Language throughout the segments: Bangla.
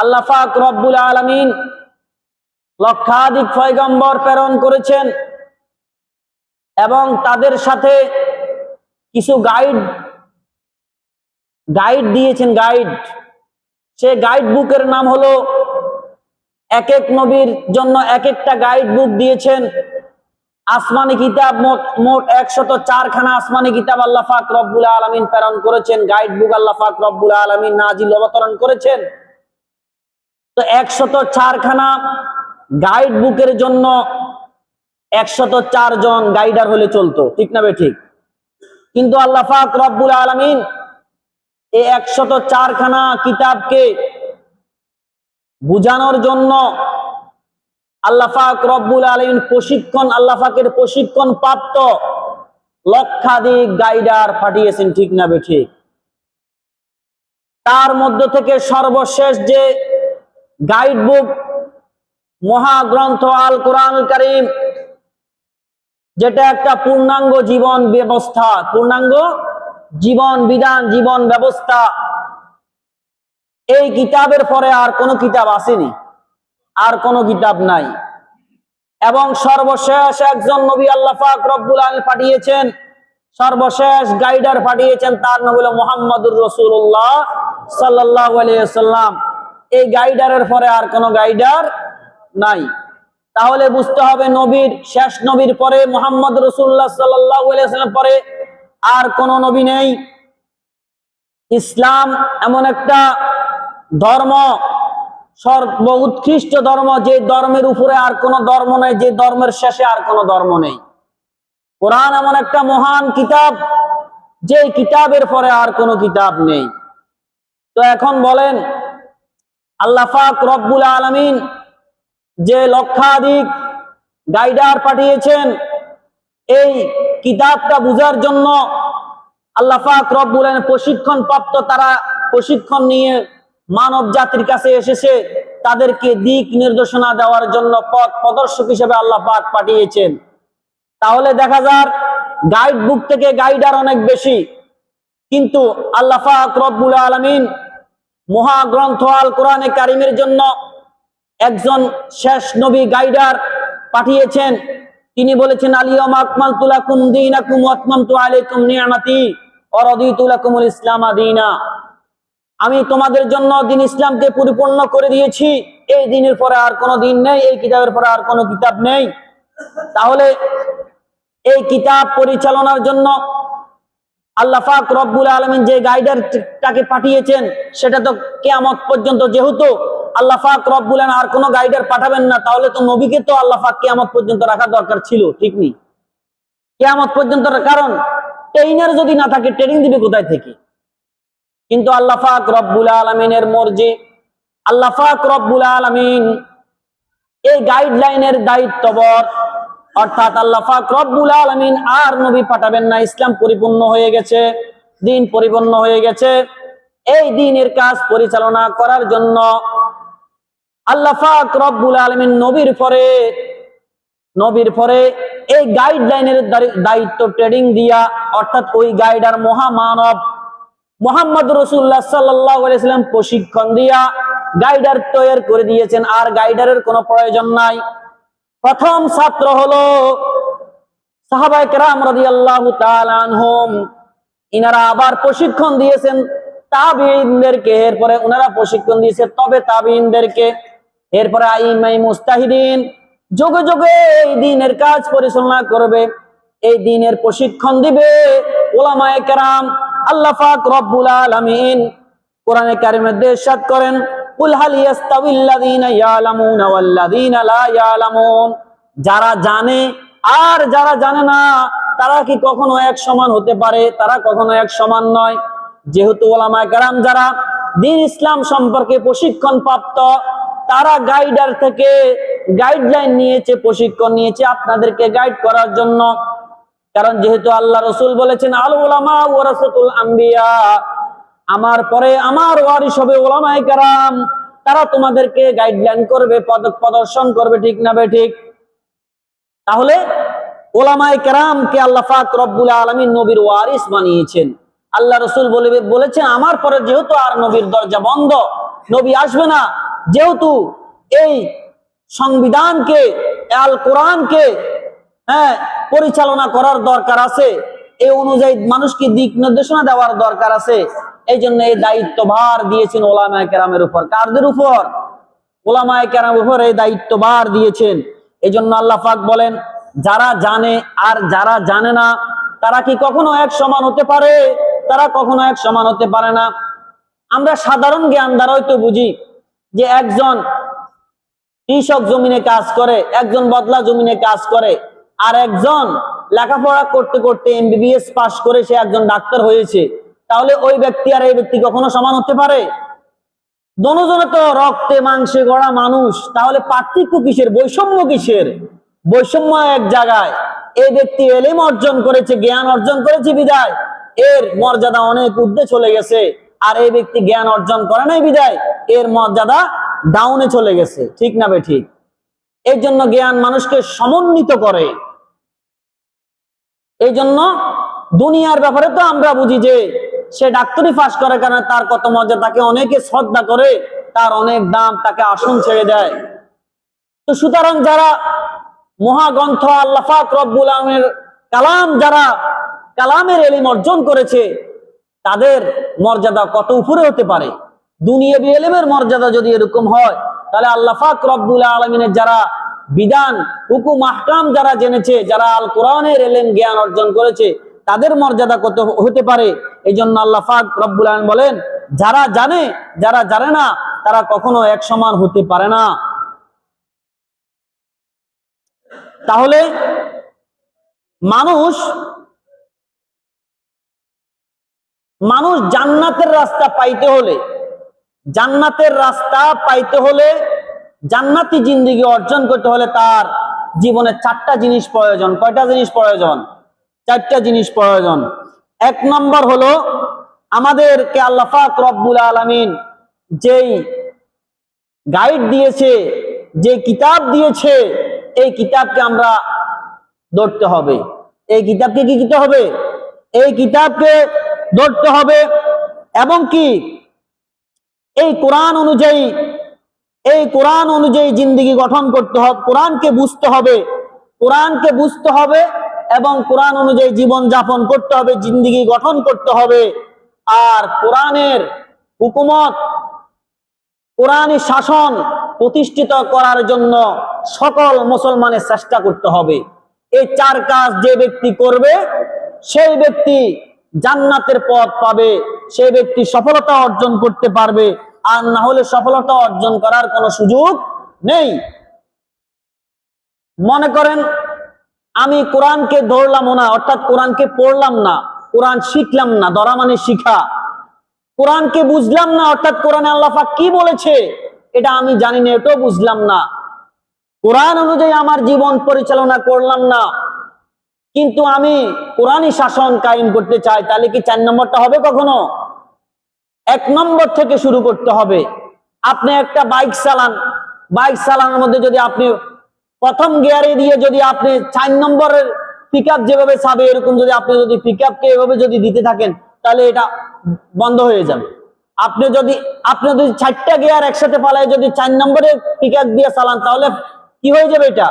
আল্লাহ পাক রব্বুল আলামিন লক্ষাধিক পয়গম্বর প্রেরণ করেছেন এবং তাদের সাথে কিছু গাইড গাইড দিয়েছেন, গাইড। সে গাইড বুকের নাম হলো এক এক নবীর জন্য এক একটা গাইড বুক দিয়েছেন। আসমানি কিতাব মোট মোট একশত চারখানা আসমানি কিতাব আল্লাহ পাক রব্বুল আলমিন প্রেরণ করেছেন। গাইড বুক আল্লাহ পাক রব্বুল আলমিন নাজিল অবতরণ করেছেন। তো একশত চারখানা গাইড বুকের জন্য একশত চার জন গাইডার হলে চলতো, ঠিক না ঠিক? কিন্তু আল্লাহ পাক রব্বুল আলমিন এই একশত চারখানা কিতাবকে বুঝানোর জন্য আল্লাহ পাক রব্বুল আলমিন প্রশিক্ষণ, আল্লাহ পাকের প্রশিক্ষণ প্রাপ্ত লক্ষাধিক গাইডার পাঠিয়েছেন, ঠিক না ঠিক? তার মধ্য থেকে সর্বশেষ যে গাইড বুক মহাগ্রন্থ আল কোরআন করিম, যেটা একটা পূর্ণাঙ্গ জীবন ব্যবস্থা, পূর্ণাঙ্গ জীবন বিধান, জীবন ব্যবস্থা। এই কিতাবের পরে আর কোনো কিতাব আসেনি, আর কোনো কিতাব নাই। এবং সর্বশেষ একজন নবী আল্লাহ পাক রব্বুল আল পাঠিয়েছেন, সর্বশেষ গাইডার পাঠিয়েছেন তার নাম হলো মোহাম্মদুর রসুল্লাহ সাল্লাহ সাল্লাম এই গাইডারের পরে আর কোনো গাইডার নাই। তাহলে বুঝতে হবে নবীর, শেষ নবীর পরে, মোহাম্মদ রসুল্লাহ সাল্লাম পরে আর কোন নবী নেই। ইসলাম এমন একটা ধর্ম উৎকৃষ্ট ধর্ম, যে ধর্মের উপরে আর কোন ধর্ম নেই, যে ধর্মের শেষে আর কোন ধর্ম নেই। কোরআন এমন একটা মহান কিতাব, যে কিতাবের পরে আর কোনো কিতাব নেই। তো এখন বলেন আল্লাহ পাক রব্বুল আলমিন যে লক্ষাধিক গাইডার পাঠিয়েছেন এই কিতাবটা বুঝার জন্য আল্লাহ পাক রব্বুল প্রশিক্ষণ প্রাপ্ত তারা প্রশিক্ষণ নিয়ে মানব জাতির কাছে এসেছে, তাদেরকে দিক নির্দেশনা দেওয়ার জন্য পথ প্রদর্শক হিসেবে আল্লাহ পাক পাঠিয়েছেন। তাহলে দেখা যার গাইড বুক থেকে গাইডার অনেক বেশি, কিন্তু আল্লাহ পাক রব্বুল আলমিন মহাগ্রন্থ আল কোরআনে কারিমের জন্য একজন শেষ নবী গাইডার পাঠিয়েছেন। তিনি বলেছেন আলিয়ম আকমাল তুলাকুম দিনাকুম ওয়াতমাম তু আলাইকুম নিয়ামাতি লাকুমুল ইসলাম দীনা। আমি তোমাদের জন্য দিন ইসলামকে পরিপূর্ণ করে দিয়েছি। এই দিনের পরে আর কোনো দিন নেই, এই কিতাবের পরে আর কোনো কিতাব নেই। তাহলে এই কিতাব পরিচালনার জন্য আল্লাহ রব্বুল আলমিন যে গাইডারটাকে পাঠিয়েছেন, সেটা তো কেয়ামত পর্যন্ত যেহেতু আল্লাহ রব্বুল আর কোনো গাইডার পাঠাবেন না, তাহলে তো নবীকে তো আল্লাহ কেয়ামত পর্যন্ত রাখা দরকার ছিল, ঠিক নেই? কেয়ামত পর্যন্ত কারণ ট্রেইনার যদি না থাকে ট্রেনিং দিবে কোথায় থেকে? কিন্তু আল্লাহ রব্বুল আলমিনের মর্জি, আল্লাহ রব্বুল আলমিন এই গাইডলাইনের দায়িত্ববর অর্থাৎ আল্লাহ পাক রব্বুল আলমিন আর নবী পাঠাবেন না, ইসলাম পরিপূর্ণ হয়ে গেছে, দিন পরিপূর্ণ হয়ে গেছে। এই দিনের কাজ পরিচালনা করার জন্য আল্লাহ পাক রব্বুল আলমিন নবীর পরে নবীর পরে এই গাইডলাইনের দায়িত্ব ট্রেডিং দিয়া, অর্থাৎ ওই গাইডার মহামানব মোহাম্মদ রসুল্লাহ সাল্লাম প্রশিক্ষণ দিয়া গাইডার তৈরি করে দিয়েছেন। আর গাইডারের কোনো প্রয়োজন নাই। প্রথম ছাত্র হলো সাহাবাই কেরাম রদি আল্লাহ তালানহম ইনারা আবার প্রশিক্ষণ দিয়েছেন তাবিনদেরকে এরপরে ওনারা প্রশিক্ষণ দিয়েছে তবে তাবিনদেরকে এরপরে আইমাই মুস্তাহিদিন যোগে যোগে এই দিনের কাজ পরিচালনা করবে, এই দিনের প্রশিক্ষণ দিবে ওলামায়ে কেরাম। আল্লাহ পাক রব্বুল আলামিন কোরআনে কারিমের ইরশাদ করেন যারা জানে, আর যারা জানে না, তারা কি কখনো এক সমান হতে পারে? তারা কখনো এক সমান নয়। যেহেতু ওলামায়ে কেরাম যারা দিন ইসলাম সম্পর্কে প্রশিক্ষণ প্রাপ্ত, তারা গাইডার থেকে গাইডলাইন নিয়েছে, প্রশিক্ষণ নিয়েছে আপনাদেরকে গাইড করার জন্য। কারণ যেহেতু আল্লাহ রসুল বলেছেন, আল ওলামা ওরাসতুল আম্বিয়া। আমার পরে আমার ওয়ারিস হবে ওলামাই কারাম। তারা তোমাদেরকে গাইডলাইন করবে, পদ, প্রদর্শন করবে, ঠিক না ঠিক? তাহলে ওলামাই কেরামকে আল্লাহ ফাক রব্বুল আলমী নবীর ওয়ারিস বানিয়েছেন। আল্লাহ রসুল বলে বলেছেন আমার পরে যেহেতু আর নবীর দরজা বন্ধ, নবী আসবে না। যেহেতু এই সংবিধানকে, আল কোরআনকে হ্যাঁ পরিচালনা করার দরকার আছে এই অনুযায়ী মানুষকে দিক নির্দেশনা দেওয়ার দরকার আছে। এই জন্য এই দায়িত্ব ভার দিয়েছেন ওলামায় কেরামের উপর। কারদের উপর? ওলামায় কেরামের উপর এই দায়িত্ব ভার দিয়েছেন। এই জন্য আল্লাহ পাক বলেন, যারা জানে আর যারা জানে না, তারা কি কখনো এক সমান হতে পারে? তারা কখনো এক সমান হতে পারে না। আমরা সাধারণ জ্ঞান দ্বারাই তো বুঝি যে একজন কৃষক জমিনে কাজ করে, একজন বদলা জমিনে কাজ করে, আর একজন লেখাপড়া করতে করতে এমবিবিএস পাশ করে সে একজন ডাক্তার হয়েছে। তাহলে ওই ব্যক্তি আর এই ব্যক্তি কখনো সমান হতে পারে? দনোজনে তো রক্তে, মাংসে গড়া মানুষ, তাহলে পার্থক্য কিসের? বৈষম্য কিসের? বৈষম্য এক জায়গায়। এই ব্যক্তি এলেম অর্জন করেছে, জ্ঞান অর্জন করেছে বিদায়। এর মর্যাদা অনেক ঊর্ধ্বে চলে গেছে। আর এই ব্যক্তি জ্ঞান অর্জন করে নাই বিদায়, এর মর্যাদা ডাউনে চলে গেছে। ঠিক না বে ঠিক? এই জন্য জ্ঞান মানুষকে সমন্বিত করে। এই জন্য দুনিয়ার ব্যাপারে তো আমরা বুঝি যে সে ডাক্তারি পাস করে কারণ তার কত মর্যাদা তাকে অনেকে শ্রদ্ধা করে, তার অনেক দাম তাকে আসন ছেড়ে দেয়। তো সুতরাং যারা মহাগ্রন্থ আল্লাফাক রব্বুল আলমের কালাম, যারা কালামের এলিম অর্জন করেছে, তাদের মর্যাদা কত উপরে হতে পারে? দুনিয়াবি এলেমের মর্যাদা যদি এরকম হয়, তাহলে আল্লাফাক রব্বুল আলমিনের যারা বিধান, হুকুম, আহকাম যারা জেনেছে, যারা আল কোরআনের এলেম, জ্ঞান অর্জন করেছে তাদের মর্যাদা কত হতে পারে? এই জন্য আল্লাহ ফাক রব্বুল আলম বলেন, যারা জানে যারা জানে না, তারা কখনো এক সমান হতে পারে না। তাহলে মানুষ মানুষ জান্নাতের রাস্তা পাইতে হলে, জান্নাতের রাস্তা পাইতে হলে, জান্নাতি জিন্দিগি অর্জন করতে হলে তার জীবনে চারটা জিনিস প্রয়োজন। কয়টা জিনিস প্রয়োজন? চারটা জিনিস প্রয়োজন। এক নম্বর হলো, আমাদেরকে আল্লাফাক রব্বুল আলমিন যেই গাইড দিয়েছে, যে কিতাব দিয়েছে, এই কিতাবকে আমরা ধরতে হবে। এই কিতাবকে কি কিতে হবে? এই কিতাবকে ধরতে হবে। এবং কি? এই কোরআন অনুযায়ী, এই কোরআন অনুযায়ী জিন্দিগি গঠন করতে হবে। কোরআনকে বুঝতে হবে। কোরআনকে বুঝতে হবে এবং কোরআন অনুযায়ী জীবন যাপন করতে হবে, জিন্দিগি গঠন করতে হবে। আর কোরআনের হুকুমত, কোরআনী শাসন প্রতিষ্ঠিত করার জন্য সকল মুসলমানের চেষ্টা করতে হবে। এই চার কাজ যে ব্যক্তি করবে, সেই ব্যক্তি জান্নাতের পথ পাবে, সেই ব্যক্তি সফলতা অর্জন করতে পারবে। আর না হলে সফলতা অর্জন করার কোনো সুযোগ নেই। মনে করেন আমি কোরআনকে ধরলাম না, অর্থাৎ কোরআনকে পড়লাম না, কোরআন শিখলাম না, ধরা মানে শিখা। কোরআনকে বুঝলাম না, অর্থাৎ কোরআনে আল্লাফা কি বলেছে, এটা আমি জানি না, এটাও বুঝলাম না। কোরআন অনুযায়ী আমার জীবন পরিচালনা করলাম না, কিন্তু আমি কোরআনই শাসন কায়েম করতে চাই, তাহলে কি চার নম্বরটা হবে কখনো? এক নম্বর থেকে শুরু করতে হবে। আপনি একটা বাইক চালান, বাইক চালানোর মধ্যে যদি আপনি প্রথম গিয়ারে দিয়ে যদি আপনি চার নম্বরের পিক যেভাবে চাবে, এরকম যদি আপনি যদি পিক আপকে এভাবে যদি দিতে থাকেন, তাহলে এটা বন্ধ হয়ে যাবে। আপনি যদি আপনি যদি চারটা গিয়ার একসাথে পালায় যদি চার নম্বরে পিক দিয়ে চালান, তাহলে কি হয়ে যাবে এটা?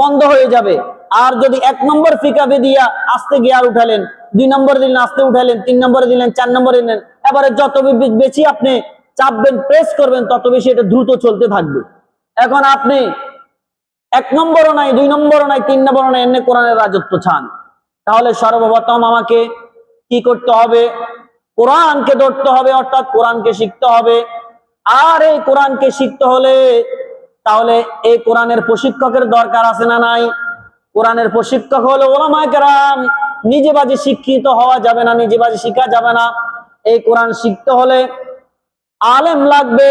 বন্ধ হয়ে যাবে। আর যদি এক নম্বর পিক দিয়া আস্তে গিয়ার উঠালেন, দুই নম্বর দিলেন, আস্তে উঠালেন, তিন নম্বরে দিলেন, চার নম্বরে দিলেন, এবারে যত বেশি আপনি চাপবেন প্রেস করবেন, তত বেশি এটা দ্রুত চলতে থাকবে। এখন আপনি এক নম্বরও নাই, দুই নম্বরও নাই, তিন নম্বরও নাই, এমনি কোরআনের রাজত্ব চান। তাহলে সর্বপ্রথম আমাকে কি করতে হবে? কোরআনকে ধরতে হবে, অর্থাৎ কোরআনকে শিখতে হবে। আর এই কোরআনকে শিখতে হলে তাহলে এই কোরআনের প্রশিক্ষকের দরকার আছে না নাই? কোরআনের প্রশিক্ষক হলো ওলামায় কেরাম। নিজে বাজে শিক্ষিত হওয়া যাবে না নিজে বাজে শিখা যাবে না। এই কোরআন শিখতে হলে আলেম লাগবে।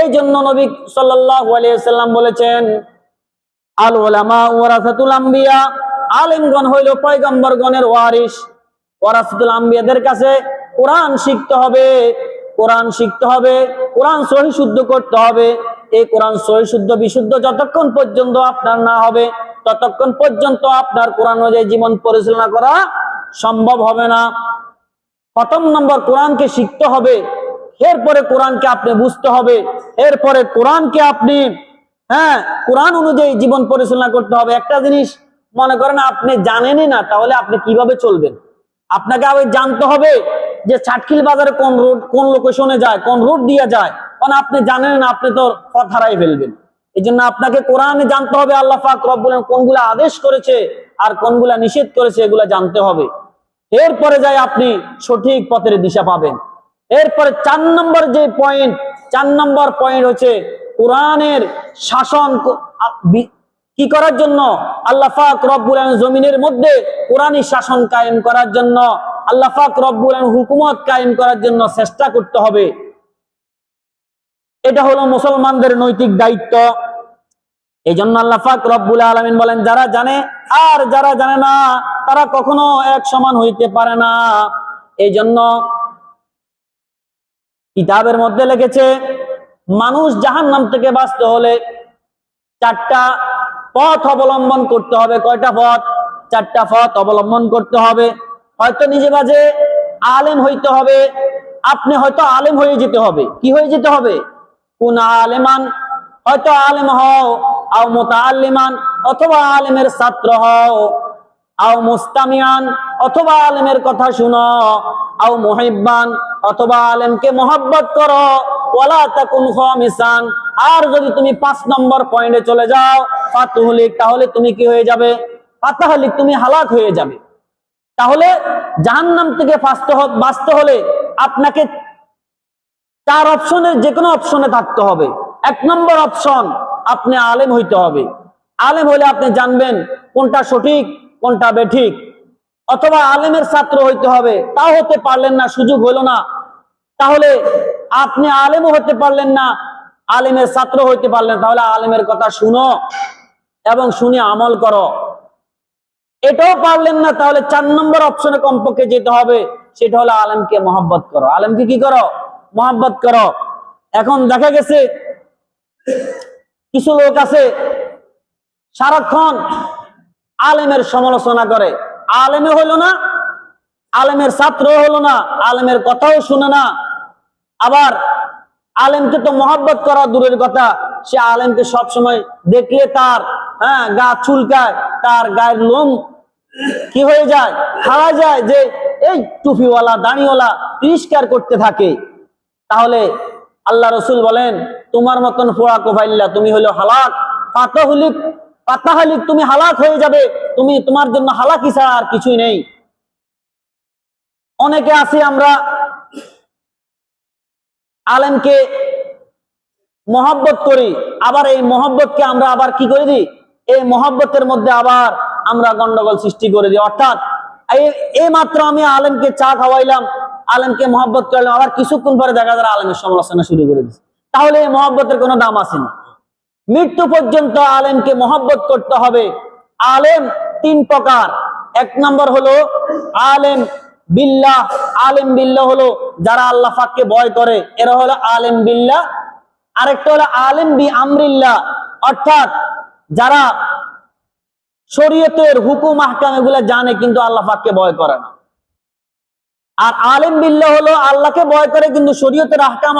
এই জন্য নবী সাল্লাল্লাহু আলাইহি সাল্লাম বলেছেন আল ওলামা ওয়ারাসাতুল আম্বিয়া। আলেমগণ হইল পয়গম্বরগণের ওয়ারিস ওয়ারাসাতুল আম্বিয়াদের কাছে কোরআন শিখতে হবে, কোরআন শিখতে হবে, কোরআন সহি শুদ্ধ করতে হবে। এই কোরআন সহি শুদ্ধ বিশুদ্ধ যতক্ষণ পর্যন্ত আপনার না হবে, ততক্ষণ পর্যন্ত আপনার কোরআন অনুযায়ী জীবন পরিচালনা করা সম্ভব হবে না। প্রথম নম্বর, কোরআনকে শিখতে হবে। এরপরে কোরআনকে আপনি বুঝতে হবে। এরপরে কোরআনকে আপনি হ্যাঁ কোরআন অনুযায়ী জীবন পরিচালনা করতে হবে। একটা জিনিস মনে করেন, আপনি জানেনই না, তাহলে আপনি কীভাবে চলবেন? আপনাকে আগে জানতে হবে যে চাটকিল বাজারে কোন রোড, কোন লোকেশনে যায়, কোন রোড দিয়ে যায়। কারণ আপনি জানেন না, আপনি তো পথ হারাই ফেলবেন। এই জন্য আপনাকে কোরআনে জানতে হবে, আল্লাহ পাক আলামিন কোনগুলা আদেশ করেছে আর কোনগুলা নিষেধ করেছে, এগুলা জানতে হবে। এরপরে যাই আপনি সঠিক পথের দিশা পাবেন। এরপরে চার নম্বর যে পয়েন্ট চার নম্বর পয়েন্ট হচ্ছে কোরআনের শাসন ক- করার জন্য? আল্লাহ পাক রব্বুল জমিনের মধ্যে কোরআনী শাসন কায়েম করার জন্য, আল্লাহ পাক রব্বুল হুকুমত কায়েম করার জন্য চেষ্টা করতে হবে। এটা হলো মুসলমানদের নৈতিক দায়িত্ব। এই জন্য আল্লাহ পাক রব্বুল আলমিন বলেন, যারা জানে আর যারা জানে না, তারা কখনো এক সমান হইতে পারে না। এই জন্য কিতাবের মধ্যে লিখেছে মানুষ জাহান নাম থেকে বাঁচতে হলে চারটা পথ অবলম্বন করতে হবে। কয়টা পথ? চারটা পথ অবলম্বন করতে হবে। হয়তো নিজে বাজে আলেম হইতে হবে। আপনি হয়তো আলেম হয়ে যেতে হবে। কি হয়ে যেতে হবে? কোন আলেমান, হয়তো আলেম হও, আও মোতালিমান অথবা আলেমের ছাত্র হও। আও মুস্তামিয়ান, অথবা আলেমের কথা শুনো। আও মুহিব্বান, অথবা আলেমকে মোহাব্বত করো। আর যদি তুমি পাঁচ নম্বর পয়েন্টে চলে যাও, ফাতুহলিক, তাহলে তুমি কি হয়ে যাবে? ফাতাহলিক, তুমি হালাক হয়ে যাবে। তাহলে জাহান্নাম থেকে বাঁচতে হলে আপনাকে চার অপশনের যে কোনো অপশনে থাকতে হবে। এক নম্বর অপশন, আপনি আলেম হইতে হবে। আলেম হলে আপনি জানবেন কোনটা সঠিক, কোনটা বেঠিক। অথবা আলেমের ছাত্র হইতে হবে। তাও হতে পারলেন না, সুযোগ হলো না। তাহলে আপনি আলেমও হতে পারলেন না, আলেমের ছাত্র হইতে পারলেন তাহলে আলেমের কথা শুনো এবং শুনে আমল করো। এটাও পারলেন না, তাহলে চার নম্বর অপশনে কমপক্ষে যেতে হবে, সেটা হলো আলেমকে মহব্বত করো। আলেমকে কি করো? মহব্বত করো। এখন দেখা গেছে, কিছু লোক আছে, সারাক্ষণ আলেমের সমালোচনা করে। আলেমে হইল না, আলেমের ছাত্র হলো না, আলেমের কথাও শুনে না। আবার আলেমকে তো মহব্বত করা দূরের কথা। সে আলেমকে সবসময় দেখলে তার হ্যাঁ গা চুলকায়, তার গায়ের লোম কি হয়ে যায়? খাওয়া যায় যে এই টুপিওয়ালা, দাড়িওয়ালা তিরস্কার করতে থাকে। তাহলে আল্লাহ রসুল বলেন, তোমার মতন ফোড়া কোভাইল্লা তুমি হলো হালাক। পাতাহলিক পাতাহালিক তুমি হালাক হয়ে যাবে। তুমি তোমার জন্য হালাকি ছাড়া আর কিছুই নেই। অনেকে আছি আমরা আলেমকে মহব্বত করি, আবার এই মহব্বতকে আমরা আবার কি করে দিই? এই মহব্বতের মধ্যে আবার আমরা গন্ডগোল সৃষ্টি করে দিই। অর্থাৎ এই- মাত্র আমি আলেমকে চা খাওয়াইলাম, আলেমকে মহব্বত করলাম, আবার কিছুক্ষণ পরে দেখা যায় আলেমের সমালোচনা শুরু করে দিচ্ছে তাহলে এই মহব্বতের কোনো দাম আছে না। মৃত্যু পর্যন্ত আলেমকে মহব্বত করতে হবে। আলেম তিন প্রকার। এক নম্বর হলো আলেম বিল্লাহ, আলেম বিল্লাহ হলো যারা আল্লাহ পাককে ভয় করে। এরা হলো আলেম বিল্লাহ। আরেকটা হলো আলেম বি আমরিল্লাহ। অর্থাৎ যারা শরীয়তের হুকুম, আহকাম এগুলা জানে কিন্তু আল্লাহ পাককে ভয় করে না। আর আলেম বিল্লাহ হলো আল্লাহকে ভয় করে কিন্তু শরীয়তের আহকাম,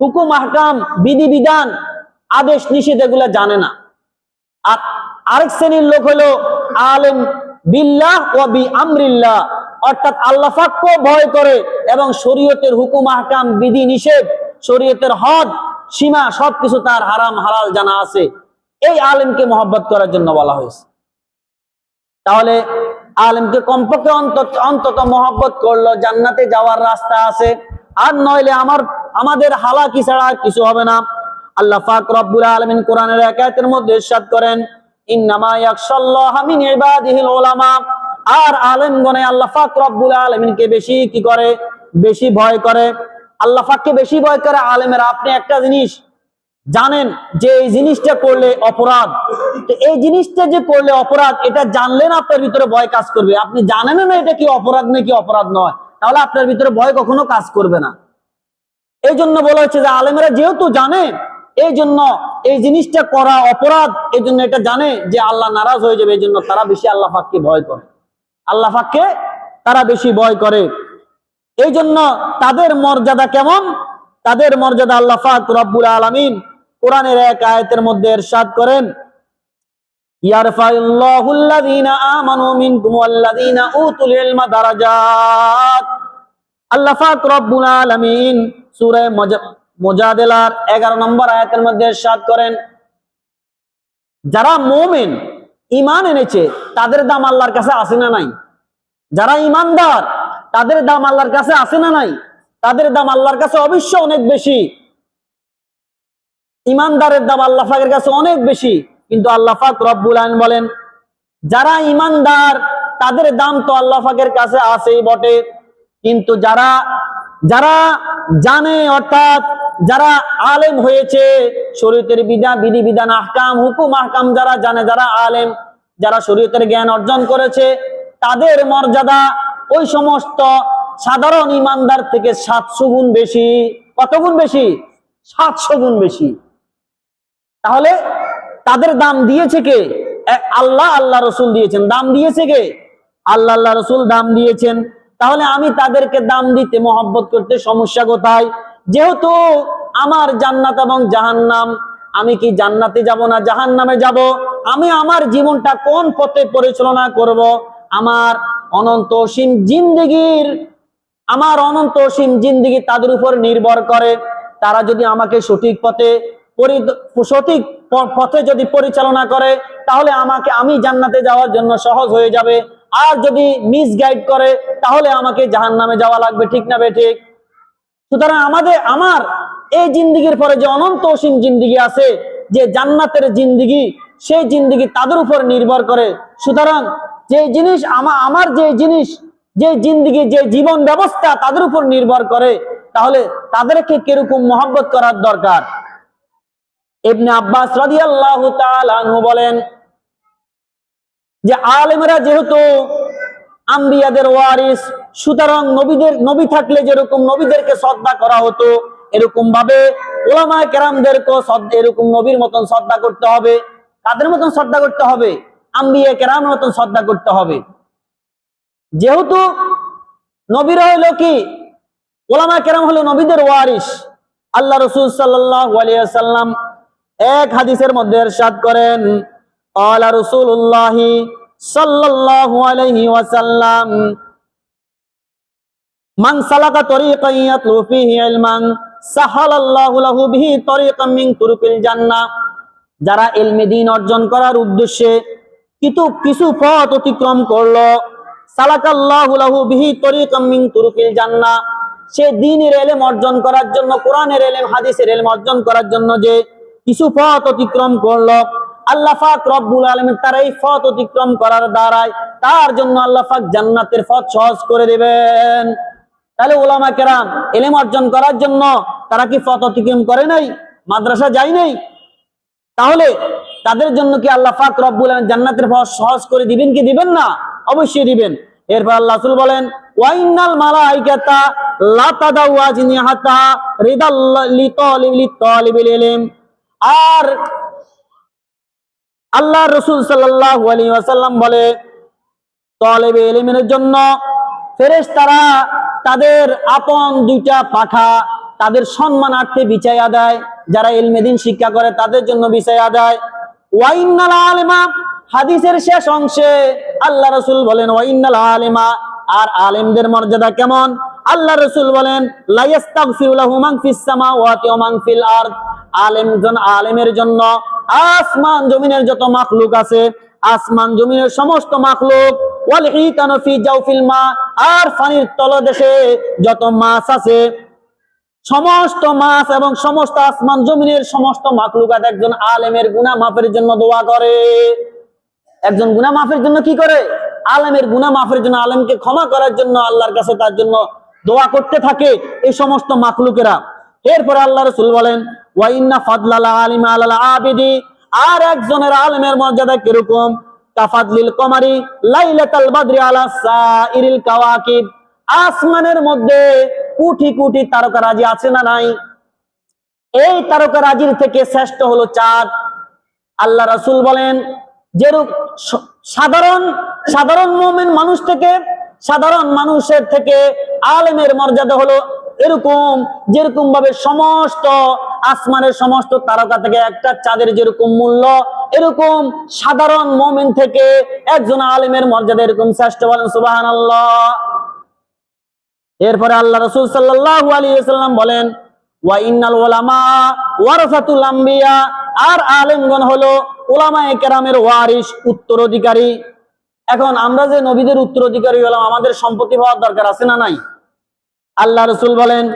হুকুম, আহকাম, বিধি, বিধান, আদেশ, নিষেধ এগুলা জানে না। আর আরেক শ্রেণির লোক হলো আলেম বিল্লাহ ও বি আমরিল্লাহ। অর্থাৎ আল্লাহ পাককেও ভয় করে এবং শরীয়তের হুকুম, আহকাম, বিধি নিষেধ, শরীয়তের হদ, সীমা সবকিছু তার হারাম, হালাল জানা আছে। এই আলেমকে মহব্বত করার জন্য বলা হয়েছে। তাহলে আলেমকে কমপক্ষে অন্তত মহব্বত করল, জান্নাতে যাওয়ার রাস্তা আছে। আর নইলে আমার, আমাদের হালাকি ছাড়া কিছু হবে না। আল্লাহ পাক রব্বুল আলামিন কোরআনের একায়াতের মধ্যে ইরশাদ করেন, ইন্নামা ইয়াখশাল্লাহ মিন ইবাদিহিল উলামা। আর আলেমগণে আল্লাহ পাক রব্বুল আলামিনকে বেশি কি করে? বেশি ভয় করে। আল্লাহ পাককে বেশি ভয় করে আলেমের। আপনি একটা জিনিস জানেন যে এই জিনিসটা করলে অপরাধ। তো এই জিনিসটা যে করলে অপরাধ, এটা জানলেন আপনার ভিতরে ভয় কাজ করবে। আপনি জানেন না এটা কি অপরাধ নাকি অপরাধ নয়। তাহলে আপনার ভিতরে ভয় কখনো কাজ করবে না। এই জন্য বলা হচ্ছে যে আলেমেরা যেহেতু জানে এই জন্য এই জিনিসটা করা অপরাধ এই জন্য এটা জানে যে আল্লাহ নারাজ হয়ে যাবে এই জন্য তারা বেশি আল্লাহ পাককে ভয় করে। আল্লাহ পাককে তারা বেশি ভয় করে। এই জন্য তাদের মর্যাদা কেমন? তাদের মর্যাদা আল্লাহ পাক রব্বুল আলামিন কোরআনের এক আয়াতের মধ্যে ইরশাদ করেন সূরা 11 নম্বর আয়াতের মধ্যে ইরশাদ করেন, যারা মুমিন ঈমান এনেছে, তাদের দাম আল্লাহর কাছে আছে না নাই? যারা ঈমানদার, তাদের দাম আল্লাহর কাছে আছে না নাই? তাদের দাম আল্লাহর কাছে অবশ্য অনেক বেশি। ইমানদারের দাম আল্লাহ পাকের কাছে অনেক বেশি, কিন্তু আল্লাহ পাক রব্বুল আলামিন বলেন, যারা ইমানদার তাদের দাম তো আল্লাহ পাকের কাছে আছেই বটে। কিন্তু যারা যারা জানে অর্থাৎ যারা আলেম হয়েছে, শরীয়তের বিধান বিধি বিধান আহকাম, হুকুম, আহকাম যারা জানে, যারা আলেম, যারা শরীয়তের জ্ঞান অর্জন করেছে, তাদের মর্যাদা ওই সমস্ত সাধারণ ইমানদার থেকে সাতশো গুণ বেশি। কত গুণ বেশি? সাতশো গুণ বেশি। তাহলে তাদের দাম দিয়েছে কে? আল্লাহ আল্লাহ রসুল দিয়েছেন। দাম দিয়েছে কে? আল্লাহ আল্লাহ রসুল দাম দিয়েছেন। তাহলে আমি তাদেরকে দাম দিতে, মহব্বত করতে সমস্যা কোথায়? যেহেতু আমার জান্নাত এবং জাহান্নাম, আমি কি জান্নাতে যাব না জাহান্নামে যাব? আমি আমার জীবনটা কোন পথে পরিচালনা করব? আমার অনন্ত অসীম জিন্দগির, আমার অনন্ত অসীম জিন্দিগি তাদের উপর নির্ভর করে। তারা যদি আমাকে সঠিক পথে সঠিক পথে যদি পরিচালনা করে, তাহলে আমাকে আমি জান্নাতে যাওয়ার জন্য সহজ হয়ে যাবে। আর যদি মিস গাইড করে, তাহলে আমাকে জাহান নামে যাওয়া লাগবে, ঠিক না বে ঠিক? সুতরাং আমাদের, আমার এই জিন্দিগির পরে যে অনন্ত অসীম জিন্দিগি আছে, যে জান্নাতের জিন্দিগি, সেই জিন্দিগি তাদের উপর নির্ভর করে। সুতরাং যে জিনিস আমা- আমার যে জিনিস, যে জিন্দিগি, যে জীবন ব্যবস্থা তাদের উপর নির্ভর করে, তাহলে তাদেরকে কীরকম মহব্বত করার দরকার? ইবনে আব্বাস রাদিয়াল্লাহু তাআলা বলেন যে, আলেমরা যেহেতু আম্বিয়াদের ওয়ারিস, সুতরাং নবীদের, নবী থাকলে যেরকম নবীদেরকে শ্রদ্ধা করা হতো, এরকম ভাবে ওলামা কেরামদেরকেও এরকম নবীর মতন শ্রদ্ধা করতে হবে। কাদের মতন শ্রদ্ধা করতে হবে? আম্বিয়া কেরাম মতন শ্রদ্ধা করতে হবে। যেহেতু নবীর হইল কি? ওলামা কেরাম হলো নবীদের ওয়ারিস। আল্লাহ রসুল সাল্লাম এক হাদিসের মধ্যে সাদ করেন আল্লাহ রসুল্লাহি যারা এলমে দিন অর্জন করার উদ্দেশ্যে কিন্তু কিছু পথ অতিক্রম করল, সালাকাল্লাহু তুরুকিল সে দ্বীনের এলেম অর্জন করার জন্য, কোরআনের এলেম, হাদিসের এলেম অর্জন করার জন্য যে কিছু পথ অতিক্রম করল আল্লাহ পাক রব্বুল আলামিন তার এই পথ অতিক্রম করার দ্বারাই তার জন্য আল্লাহ পাক জান্নাতের পথ সহজ করে দেবেন। তাহলে ওলামা কেরাম এলেম অর্জন করার জন্য তারা কি ফত অতিক্রম করে নাই? মাদ্রাসা যায় নাই? তাহলে তাদের জন্য কি আল্লাহ পাক রব্বুল আলামিন জান্নাতের পথ সহজ করে দিবেন কি দিবেন না? অবশ্যই দিবেন। এরপর আল্লাহ বলেন ওয়াইনাল মালাইকাতা লা তাদাউ আজনিহাতা রিদাল লিতালিব লিতালিবিল ইলম আর আল্লাহ রসুল ওয়াসাল্লাম বলে, তলেবে এলিমের জন্য ফেরেশতারা তাদের আপন দুইটা পাখা তাদের সম্মানার্থে বিছাইয়া দেয়। যারা ইলমেদিন শিক্ষা করে তাদের জন্য বিছাইয়া দেয়। আলেমা হাদিসের শেষ অংশে আল্লাহ রসুল বলেন আলেমা আর আলেমদের মর্যাদা কেমন? আল্লাহ রসুল বলেন আলেমের জন্য আসমান জমিনের যত মাখলুক আছে, আসমান জমিনের সমস্ত মাখলুক আর পানির তলদেশে যত মাছ আছে, সমস্ত মাছ এবং সমস্ত আসমান জমিনের সমস্ত মাখলুকাত একজন আলেমের গুনা মাফের জন্য দোয়া করে। একজন গুনাহ মাফের জন্য কি করে? আলেমের গুনাহ মাফের জন্য, আলেমকে ক্ষমা করার জন্য, আল্লাহর কাছে তার জন্য দোয়া করতে থাকে এই সমস্ত মাখলুকেরা। এরপরে আল্লাহ রসুল বলেন ওয়াইন্না ফাদলাল আলিম আলাল আবিদি আর একজনের আলেমের মর্যাদা কীরকম? কাফাদলিল কমারি লাইলাতাল বাদরি আলা সাইরিল কাওয়াকিব আসমানের মধ্যে কোটি কোটি তারকারাজি আছে না নাই? এই তারকারাজির থেকে শ্রেষ্ঠ হলো চাঁদ। আল্লাহ রাসূল বলেন, যেরূপ সাধারণ সাধারণ মুমিন মানুষ থেকে, সাধারণ মানুষের থেকে আলেমের মর্যাদা হলো এরকম, যেরকম ভাবে সমস্ত আসমানের সমস্ত তারকা থেকে একটা চাঁদের যেরকম মূল্য, এরকম সাধারণ মোমেন থেকে একজন আলেমের মর্যাদা এরকম শ্রেষ্ঠ বলেন সুবাহান এরপরে আল্লাহ রসুল সাল্লাল্লাহু আলাইহি ওয়াসাল্লাম বলেন আর উত্তরাধিকারী। এখন আমরা যে নবীদের উত্তরাধিকারী হলাম, আমাদের সম্পত্তি হওয়ার দরকার আছে না নাই? আল্লাহ রসুল বলেন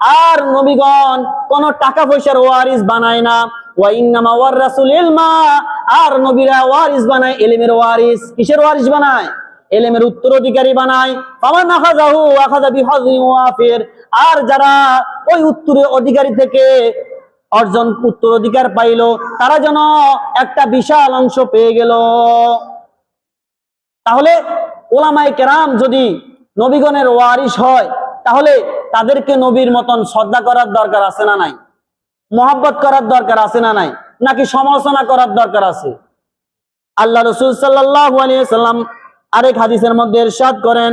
আর নবীগণ কোন টাকা পয়সার ওয়ারিস বানায় না। ওয়া ইন্নামা ওয়ারাসুল ইলমা। আর বানায় কিসের বানায়? এলেমের বানায়। আর যারা ওই উত্তরের অধিকারী থেকে অর্জন পাইলো, তারা যেন একটা বিশাল অংশ পেয়ে গেল। তাহলে ওলামাই কেরাম যদি নবীগণের ওয়ারিস হয়, তাহলে তাদেরকে নবীর মতন শ্রদ্ধা করার দরকার আছে না নাই? মোহাব্বত করার দরকার আছে না নাই? নাকি সমালোচনা করার দরকার আছে? আল্লাহ রসুল সাল্লাহ সাল্লাম আরেক হাদিসের মধ্যে ইরশাদ করেন,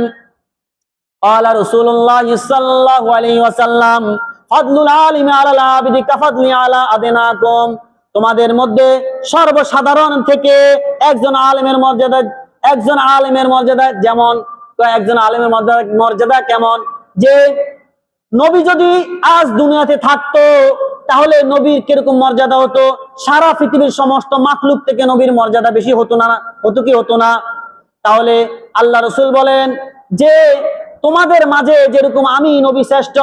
আলা রসুল্লাহ সাল্লাল্লাহু আলাইহি ওয়াসাল্লাম, ফাদলুল আলিমি আলাল আবিদি কাফাদলি আলা আদেনাকুম। তোমাদের মধ্যে সর্বসাধারণ থেকে একজন আলেমের মর্যাদা একজন আলেমের মর্যাদা যেমন একজন আলেমের মর্যাদা কেমন? যে নবী যদি আজ দুনিয়াতে থাকতো, তাহলে নবীর কীরকম মর্যাদা হতো? সারা পৃথিবীর সমস্ত মাখলুক থেকে নবীর মর্যাদা বেশি হতো না, হতো কি হতো না? তাহলে আল্লাহ রসুল বলেন, যে তোমাদের মাঝে যেরকম আমি নবী শ্রেষ্ঠ,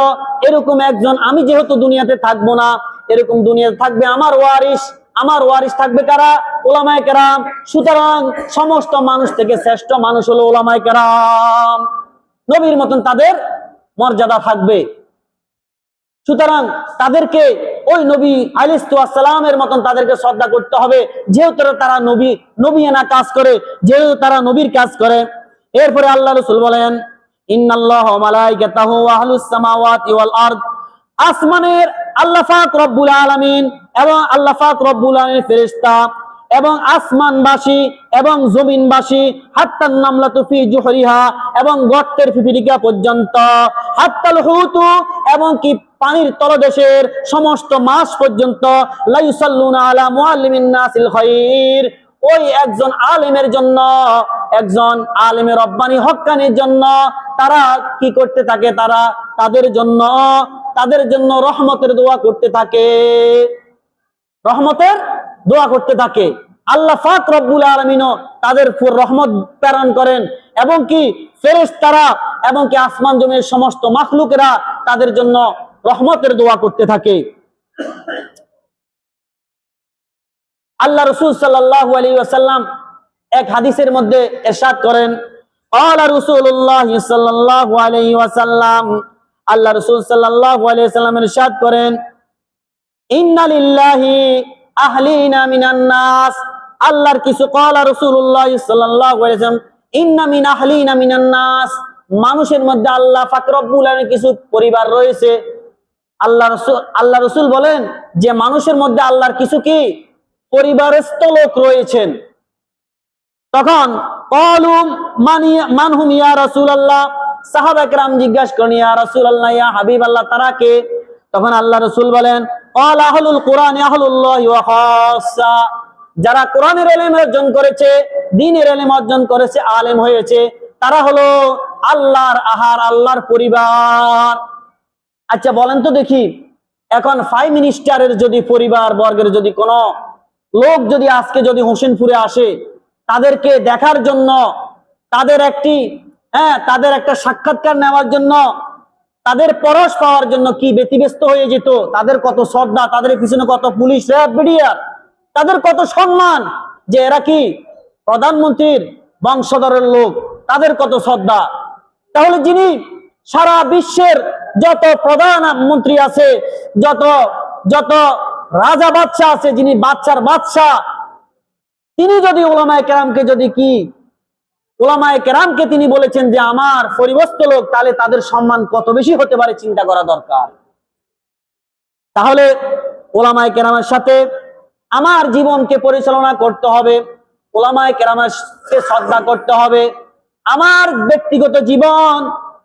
এরকম একজন আমি যেহেতু দুনিয়াতে থাকব না, এরকম দুনিয়াতে থাকবে আমার ওয়ারিস আমার ওয়ারিস থাকবে কারা? ওলামায় কেরাম। সুতরাং সমস্ত মানুষ থেকে শ্রেষ্ঠ মানুষ হলো ওলামায় কেরাম। নবীর মতন তাদের মর্যাদা থাকবে। সুতরাং তাদেরকে ওই নবী আলিসালামের মতন তাদেরকে শ্রদ্ধা করতে হবে। যেহেতু তারা নবী নবী এনা কাজ করে, যেহেতু তারা নবীর কাজ করে। এরপরে আল্লাহ রসুল বলেন, ইন্নাল্লাহ আসমানের আল্লাহ পাক রব্বুল আলামিন এবং আল্লাহ পাক রব্বুল আলামিনের ফেরেশতা এবং আসমানবাসী এবং জমিনবাসী, হাত্তান নামলাতু ফি জুহরিহা এবং গর্তের পিপিলিকা পর্যন্ত, হাত্তাল হুতু এবং কি পানির তলদেশের সমস্ত মাস পর্যন্ত, লাইসাল্লুনা আলা মুআল্লিমিন নাসিল খাইর। ওই একজন আলেমের জন্য, একজন আলেমের রব্বানি হক্কানির জন্য তারা কি করতে থাকে? তারা তাদের জন্য তাদের জন্য রহমতের দোয়া করতে থাকে। রহমতের দোয়া করতে থাকে। আল্লাহ ফাক রব্বুল আলমিনও তাদের রহমত প্রেরণ করেন এবং কি ফেরেস তারা এবং কি আসমান জমির সমস্ত মাখলুকেরা তাদের জন্য রহমতের দোয়া করতে থাকে। আল্লাহ রসুল সাল্লাহ আলী এক হাদিসের মধ্যে এরশাদ করেন আল্লাহ রসুল্লাহ সাল্লাহ আলী আল্লাহ রসুল সাল্লাহ আলী সাল্লাম এরশাদ করেন, ইন্নালিল্লাহি আল্লাহর কিছু কলা রসুল্লাহ মিন মানুষের মধ্যে আল্লাহ ফাকরবুল কিছু পরিবার রয়েছে। আল্লাহ রসুল আল্লাহ রসুল বলেন যে মানুষের মধ্যে আল্লাহর কিছু কি? পরিবারস্থ লোক রয়েছেন। তখন কলুম মানি, মানহুম ইয়া রাসূলুল্লাহ সাহাবা সাহাবাকরাম জিজ্ঞাসা করেন ইয়া রাসূলুল্লাহ, ইয়া হাবিবাল্লাহ, তারা কে? তখন আল্লাহ রাসূল বলেন, ক্বাল আহলুল কোরআন আহলুল্লাহ ওয়া খাসসা। যারা কোরআনের এলেম অর্জন করেছে, দ্বীনের এলেম অর্জন করেছে, আলেম হয়েছে, তারা হলো আল্লাহর আহার, আল্লাহর পরিবার। আচ্ছা বলেন তো দেখি, এখন ফাইভ মিনিস্টারের যদি পরিবার বর্গের যদি কোন লোক যদি আজকে যদি হোসেনপুরে আসে, তাদেরকে দেখার জন্য তাদের একটি হ্যাঁ তাদের একটা সাক্ষাৎকার নেওয়ার জন্য, তাদের পরশ পাওয়ার জন্য কি ব্যতিব্যস্ত হয়ে যেত? তাদের কত শ্রদ্ধা, তাদের পিছনে কত পুলিশ, র্যাব, বিডিআর? তাদের কত সম্মান যে এরা কি? প্রধানমন্ত্রীর বংশধরের লোক, তাদের কত শ্রদ্ধা? তাহলে যিনি সারা বিশ্বের যত প্রধানমন্ত্রী আছে, যত যত রাজা বাচ্চা আছে, যিনি বাচ্চার বাচ্চা তিনি যদি ওলামায় কেরামকে যদি কি ওলামায় কেরামকে তিনি বলেছেন যে, আমার পরিবস্ত লোক, তাহলে তাদের সম্মান কত বেশি হতে পারে চিন্তা করা দরকার? তাহলে ওলামায় কেরামের সাথে আমার জীবনকে পরিচালনা করতে হবে, ওলামায় কেরামের শ্রদ্ধা করতে হবে, আমার ব্যক্তিগত জীবন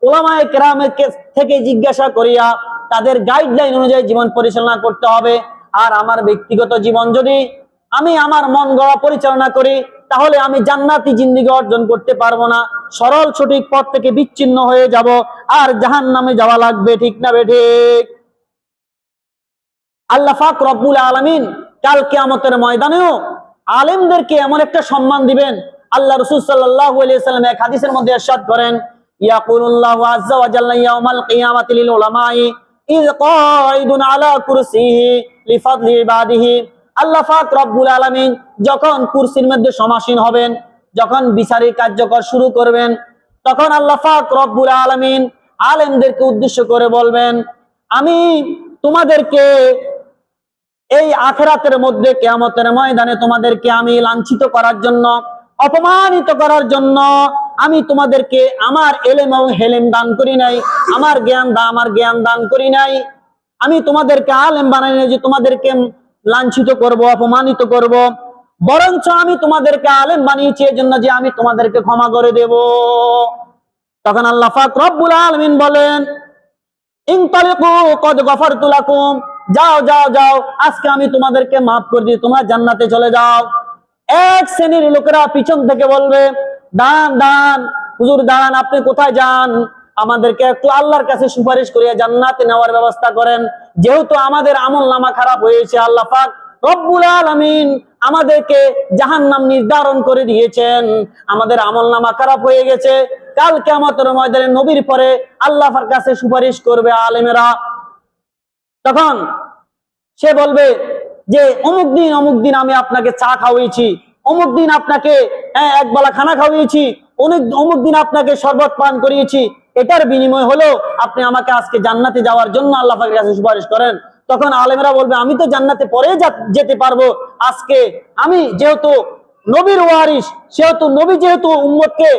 ওলামায়ে কেরামের থেকে জিজ্ঞাসা করিয়া তাদের গাইডলাইন অনুযায়ী জীবন পরিচালনা করতে হবে, আর আমার ব্যক্তিগত জীবন যদি আমি আমার মন গড়া পরিচালনা করি তাহলে আমি জান্নাতি জিন্দিগি অর্জন করতে পারব না। সরল সঠিক পথ থেকে বিচ্ছিন্ন হয়ে যাব। আর জাহান নামে যাওয়া লাগবে, ঠিক না বেঠিক আল্লাহ পাক রব্বুল আলামিন কাল কিয়ামতের ময়দানেও আলেমদেরকে এমন একটা সম্মান দিবেন। আল্লাহ রাসূল আলাইহি সাল্লাম এক হাদিসের মধ্যে ইরশাদ করেন ইয ইবাদিহি। আল্লাহ পাক রব্বুল আলামিন যখন কুরসির মধ্যে সমাসীন হবেন, যখন বিচারিক কার্যকর শুরু করবেন, তখন আল্লাহ পাক রব্বুল আলামিন আলেমদেরকে উদ্দেশ্য করে বলবেন, আমি তোমাদেরকে এই আখেরাতের মধ্যে কেয়ামতের ময়দানে তোমাদেরকে আমি লাঞ্ছিত করার জন্য, অপমানিত করার জন্য আমি তোমাদেরকে আমার এলেম এবং হেলেম দান করি নাই, আমার জ্ঞান দা আমার জ্ঞান দান করি নাই। আমি তোমাদেরকে আলেম বানাই নাই যে তোমাদেরকে লাঞ্ছিত করব, অপমানিত করব। বরঞ্চ আমি তোমাদেরকে আলেম বানিয়েছি এর জন্য যে আমি তোমাদেরকে ক্ষমা করে দেব। তখন আল্লাহ পাক রব্বুল আলামিন বলেন যাও যাও যাও, আজকে আমি তোমাদেরকে মাফ করে দিই, তোমরা জান্নাতে চলে যাও। এক শ্রেণির লোকেরা পিছন থেকে বলবে, দান দান, হুজুর, দান, আপনি কোথায় যান? আমাদেরকে একটু আল্লাহর কাছে সুপারিশ করিয়া জান্নাতে নেওয়ার ব্যবস্থা করেন। যেহেতু আমাদের আমল নামা খারাপ হয়েছে আল্লাহ পাক রব্বুল আলামিন আমাদেরকে জাহান্নাম নির্ধারণ করে দিয়েছেন। আমাদের আমল নামা খারাপ হয়ে গেছে। কাল কেমতের ময়দানে নবীর পরে আল্লাহর কাছে সুপারিশ করবে আলেমেরা। তখন সে বলবে যে অমুক দিন অমুক দিন আমি আপনাকে চা খাওয়িয়েছি অমুক দিন আপনাকে হ্যাঁ, একবেলা খানা খাওয়িয়েছি অনেক অমুক দিন আপনাকে শরবত পান করিয়েছি। এটার বিনিময় হলো আপনি আমাকে আজকে জান্নাতে যাওয়ার জন্য আল্লাহ পাকের কাছে সুপারিশ করেন। তখন আলেমরা বলবে, আমি তো জান্নাতে পরে যেতে পারব। আজকে আমি যেহেতু নবীর ওয়ারিস সেহেতু নবী যেহেতু উম্মতকে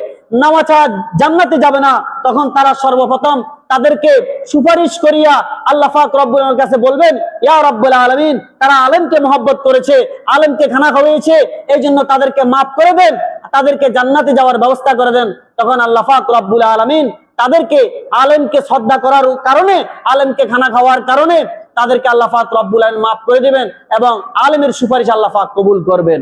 নামা ছাড়া জান্নাতে যাবে না, তখন তারা সর্বপ্রথম তাদেরকে সুপারিশ করিয়া আল্লাহ পাক রব্বুল আলামিনের কাছে বলবেন, ইয়া রব্বুল আলামিন, তারা আলেমকে মহব্বত করেছে, আলেমকে খানা খাওয়িয়েছে এই জন্য তাদেরকে মাফ করে দেন, তাদেরকে জান্নাতে যাওয়ার ব্যবস্থা করে দেন। তখন আল্লাহ পাক রব্বুল আলামিন তাদেরকে আলেমকে শ্রদ্ধা করার কারণে, আলেমকে খানা খাওয়ার কারণে তাদেরকে আল্লাহ ফাক রব্বুল আলম মাফ করে দেবেন এবং আলেমের সুপারিশ আল্লাহ ফাক কবুল করবেন।